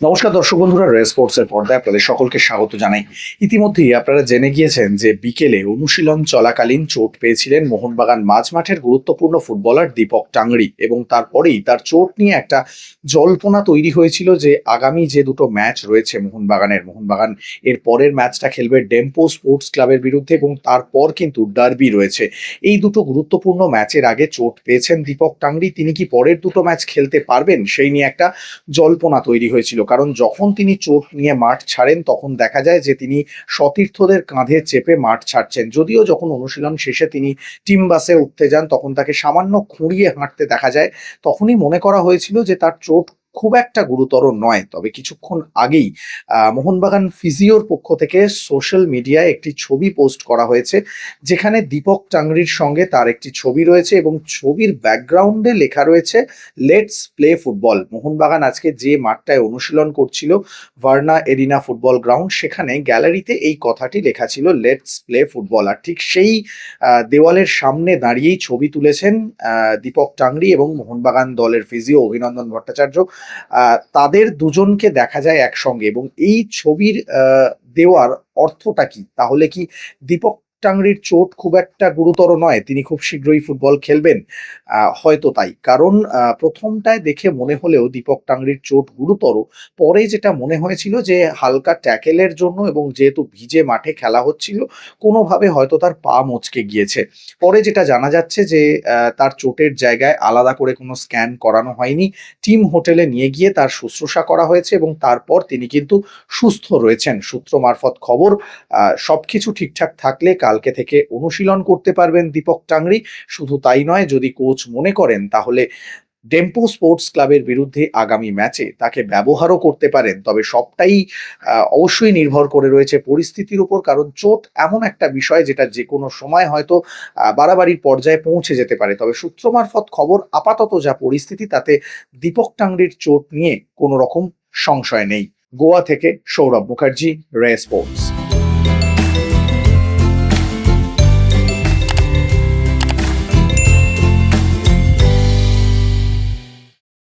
নমস্কার দর্শক বন্ধুরা, রে স্পোর্টস এর পর্দায় আপনাদের সকলকে স্বাগত জানাই। ইতিমধ্যেই আপনারা জেনে গিয়েছেন যে বিকেলে অনুশীলন চলাকালীন চোট পেয়েছিলেন মোহনবাগান মাঝ মাঠের গুরুত্বপূর্ণ ফুটবলার দীপক টাংরি এবং তারপরেই তার চোট নিয়ে একটা জল্পনা তৈরি হয়েছিল যে আগামী যে দুটো ম্যাচ রয়েছে মোহনবাগানের, মোহনবাগান এর পরের ম্যাচটা খেলবে ডেম্পো স্পোর্টস ক্লাবের বিরুদ্ধে এবং তারপর কিন্তু ডার্বি রয়েছে। এই দুটো গুরুত্বপূর্ণ ম্যাচের আগে চোট পেয়েছেন দীপক টাংরি তিনি কি পরের দুটো ম্যাচ খেলতে পারবেন? সেই নিয়ে একটা জল্পনা তৈরি হয়েছিল কারণ যখন তিনি চোট নিয়ে মাঠ ছাড়েন, তখন দেখা যায় যে তিনি সতীর্থদের কাঁধে চেপে মাঠ ছাড়ছেন। যদিও যখন অনুশীলন শেষে তিনি টিম বাসে উঠতে যান, তখন তাকে সামান্য খুঁড়িয়ে হাঁটতে দেখা যায়। তখনই মনে করা হয়েছিল যে তার চোট খুব একটা গুরুতর নয়। তবে কিছুক্ষণ আগেই মোহনবাগান ফিজিওর পক্ষ থেকে সোশ্যাল মিডিয়ায় একটি ছবি পোস্ট করা হয়েছে, যেখানে দীপক টাংরির সঙ্গে তার একটি ছবি রয়েছে এবং ছবির ব্যাকগ্রাউন্ডে লেখা রয়েছে লেটস প্লে ফুটবল মোহনবাগান আজকে যে মাঠটায় অনুশীলন করছিল, ভার্না এরিনা ফুটবল গ্রাউন্ড, সেখানে গ্যালারিতে এই কথাটি লেখা ছিল লেটস প্লে ফুটবল আর ঠিক সেই দেওয়ালের সামনে দাঁড়িয়েই ছবি তুলেছেন দীপক টাংরি এবং মোহনবাগান দলের ফিজিও অভিনন্দন ভট্টাচার্য। তাদের দুজনকে দেখা যায় একসঙ্গে এবং এই ছবির দেওয়ার অর্থটা কি? তাহলে কি দীপক টাংরির চোট খুব একটা গুরুতর নয় তিনি খুব শীঘ্রই ফুটবল খেলবেন। হয়তো তাই। কারণ প্রথমটায় দেখে মনে হলেও দীপক টাংরির চোট গুরুতর। পরে যেটা মনে হয়েছিল যে হালকা ট্যাকেলের জন্য এবং যেহেতু ভিজে মাঠে খেলা হচ্ছিল কোনোভাবে হয়তো তার পা মচকে গিয়েছে। পরে যেটা জানা যাচ্ছে যে তার চোটের জায়গায় আলাদা করে কোনো স্ক্যান করানো হয়নি। টিম হোটেলে নিয়ে গিয়ে তার শুশ্রূষা করা হয়েছে এবং তারপর তিনি কিন্তু সুস্থ রয়েছেন। সূত্র মারফত খবর আহ, সবকিছু ঠিকঠাক থাকলে কালকে থেকে অনুশীলন করতে পারবেন দীপক টাংরি শুধু তাই নয়, যদি কোচ মনে করেন, তাহলে ডেম্পো স্পোর্টস ক্লাবের বিরুদ্ধে আগামী ম্যাচে তাকে ব্যবহারও করতে পারেন। তবে সবটাই অবশ্যই নির্ভর করে রয়েছে পরিস্থিতির উপর, কারণ চোট এমন একটা বিষয় যেটা যে কোনো সময় হয়তো বাড়াবাড়ির পর্যায়ে পৌঁছে যেতে পারে। তবে সূত্র মারফত খবর, আপাতত যা পরিস্থিতি, তাতে দীপক টাংরির চোট নিয়ে কোনো রকম সংশয় নেই। গোয়া থেকে সৌরভ মুখার্জি, রে স্পোর্টস।